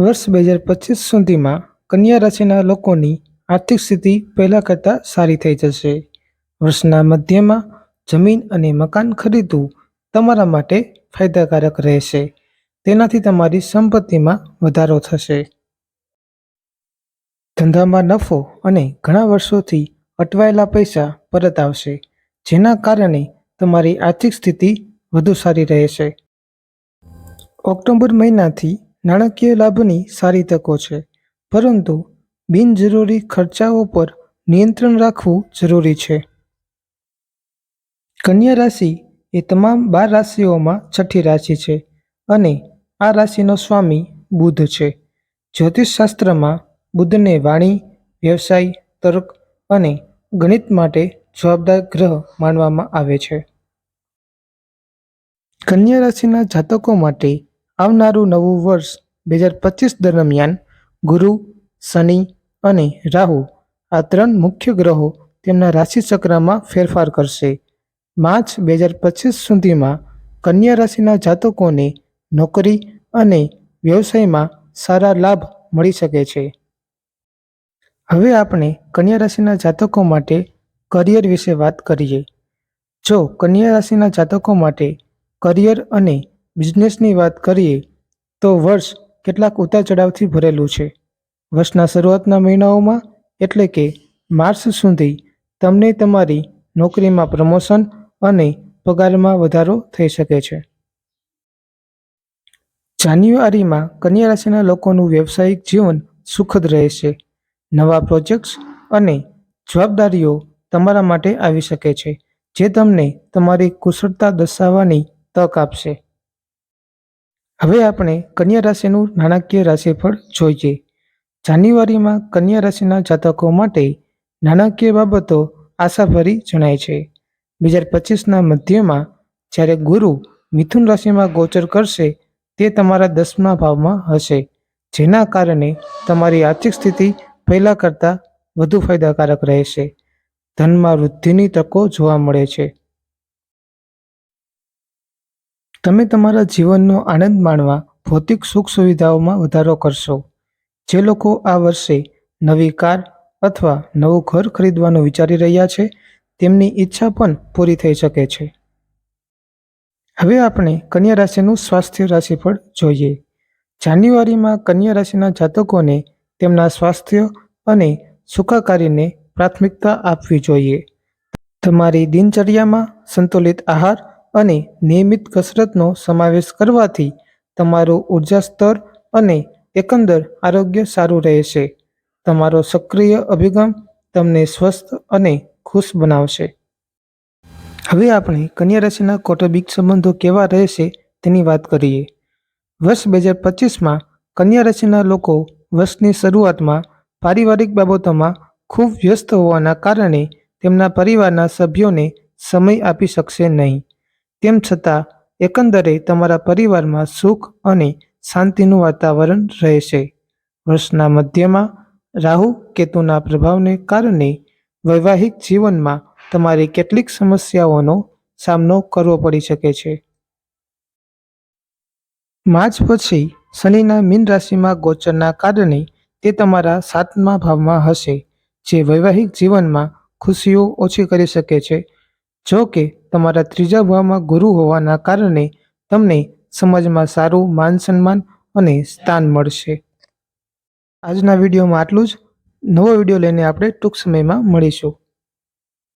વર્ષ બે હજાર પચીસ સુધીમાં કન્યા રાશિના લોકોની આર્થિક સ્થિતિ પહેલાં કરતાં સારી થઈ જશે. વર્ષના મધ્યમાં જમીન અને મકાન ખરીદવું તમારા માટે ફાયદાકારક રહેશે. તેનાથી તમારી સંપત્તિમાં વધારો થશે. ધંધામાં નફો અને ઘણા વર્ષોથી અટવાયેલા પૈસા પરત આવશે, જેના કારણે તમારી આર્થિક સ્થિતિ વધુ સારી રહેશે. ઓક્ટોબર મહિનાથી નાણાકીય લાભની સારી તકો છે. પરંતુ બિનજરૂરી ખર્ચાઓ પર નિયંત્રણ રાખવું જરૂરી છે. કન્યા રાશિ એ તમામ બાર રાશિઓમાં છઠ્ઠી રાશિ છે અને આ રાશિનો સ્વામી બુધ છે. જ્યોતિષશાસ્ત્રમાં બુધને વાણી, વ્યવસાય, તર્ક અને ગણિત માટે જવાબદાર ગ્રહ માનવામાં આવે છે. કન્યા રાશિના જાતકો માટે આવનારું નવું વર્ષ બે હજાર પચીસ દરમિયાન ગુરુ, શનિ અને રાહુ આ ત્રણ મુખ્ય ગ્રહો તેમના રાશિચક્રમાં ફેરફાર કરશે. માર્ચ બે હજાર પચીસ સુધીમાં કન્યા રાશિના જાતકોને નોકરી અને વ્યવસાયમાં સારા લાભ મળી શકે છે. હવે આપણે કન્યા રાશિના જાતકો માટે કરિયર વિશે વાત કરીએ. જો કન્યા રાશિના જાતકો માટે કરિયર અને બિઝનેસની વાત કરીએ તો વર્ષ કેટલાક ઉતાર ચઢાવથી ભરેલું છે. વર્ષના શરૂઆતના મહિનાઓમાં એટલે કે માર્ચ સુધી તમને તમારી નોકરીમાં પ્રમોશન અને પગારમાં વધારો થઈ શકે છે. જાન્યુઆરીમાં કન્યા રાશિના લોકોનું વ્યવસાયિક જીવન સુખદ રહેશે. નવા પ્રોજેક્ટ્સ અને જવાબદારીઓ તમારા માટે આવી શકે છે, જે તમને તમારી કુશળતા દર્શાવવાની તક આપશે. હવે આપણે કન્યા રાશિનું નાણાકીય રાશિફળ જોઈએ. જાન્યુઆરીમાં કન્યા રાશિના જાતકો માટે નાણાકીય બાબતો આશાભરી જણાય છે. બે હજાર પચીસના મધ્યમાં જ્યારે ગુરુ મિથુન રાશિમાં ગોચર કરશે, તે તમારા દસમા ભાવમાં હશે, જેના કારણે તમારી આર્થિક સ્થિતિ પહેલાં કરતાં વધુ ફાયદાકારક રહેશે. ધનમાં વૃદ્ધિની તકો જોવા મળે છે. તમે તમારા જીવનનો આનંદ માણવા ભૌતિક સુખ સુવિધાઓમાં વધારો કરશો. જે લોકો આ વર્ષે નવી કાર અથવા નવું ઘર ખરીદવાનું વિચારી રહ્યા છે, તેમની ઈચ્છા પણ પૂરી થઈ શકે છે. હવે આપણે કન્યા રાશિનું સ્વાસ્થ્ય રાશિફળ જોઈએ. જાન્યુઆરીમાં કન્યા રાશિના જાતકોને તેમના સ્વાસ્થ્ય અને સુખાકારીને પ્રાથમિકતા આપવી જોઈએ. તમારી દિનચર્યામાં સંતુલિત આહાર અને નિયમિત કસરતનો સમાવેશ કરવાથી તમારું ઊર્જા સ્તર અને એકંદર આરોગ્ય સારું રહેશે. તમારો સક્રિય અભિગમ તમને સ્વસ્થ અને ખુશ બનાવશે. હવે આપણે કન્યા રાશિના કૌટુંબિક સંબંધો કેવા રહેશે તેની વાત કરીએ. વર્ષ બે હજાર પચીસમાં કન્યા રાશિના લોકો વર્ષની શરૂઆતમાં પારિવારિક બાબતોમાં ખૂબ વ્યસ્ત હોવાના કારણે તેમના પરિવારના સભ્યોને સમય આપી શકશે નહીં. તેમ છતાં, એકંદરે તમારા પરિવારમાં સુખ અને શાંતિનું વાતાવરણ રહેશે. વર્ષના મધ્યમાં, રાહુ કેતુના પ્રભાવને કારણે વૈવાહિક જીવનમાં તમારી કેટલીક સમસ્યાઓનો સામનો કરવો પડી શકે છે. માર્ચ પછી, શનિના મીન રાશિમાં ગોચરના કારણે તે તમારા સાતમા ભાવમાં હશે, જે વૈવાહિક જીવનમાં ખુશીઓ ઓછી કરી શકે છે. જો કે તમારા ત્રીજા ભાવમાં ગુરુ હોવાના કારણે તમને સમાજમાં સારું માન સન્માન અને સ્થાન મળશે. આજના વિડીયોમાં આટલું જ. નવો વીડિયો લઈને આપણે ટૂંક સમયમાં મળીશું.